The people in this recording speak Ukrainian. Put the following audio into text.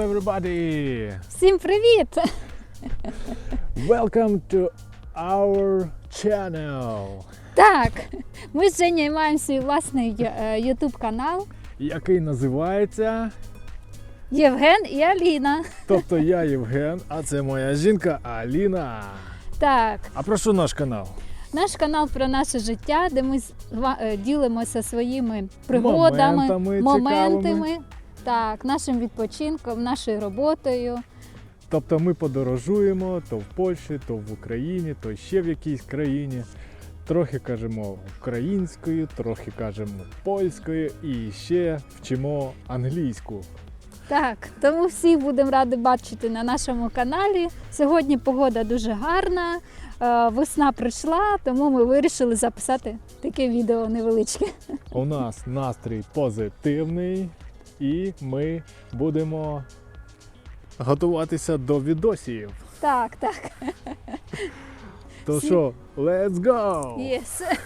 everybody! Всім привіт! Welcome to our channel, Так, ми з Женєю маємо свій власний ютуб канал який називається. Євген і Аліна. Тобто я Євген, а це моя жінка Аліна. Так, А про що наш канал? наш канал про наше життя, де ми е, ділимося своїми пригодами, Моментами моментами, так, нашим відпочинком, нашою роботою. Тобто ми подорожуємо то в Польщі, то в Україні, то ще в якійсь країні. Трохи кажемо українською, трохи кажемо польською і ще вчимо англійську. Так, тому всіх будемо раді бачити на нашому каналі. Сьогодні погода дуже гарна, е, весна прийшла, тому ми вирішили записати таке відео невеличке. У нас настрій позитивний, і ми будемо готуватися до відосів. Так, так. То що, let's go! Yes.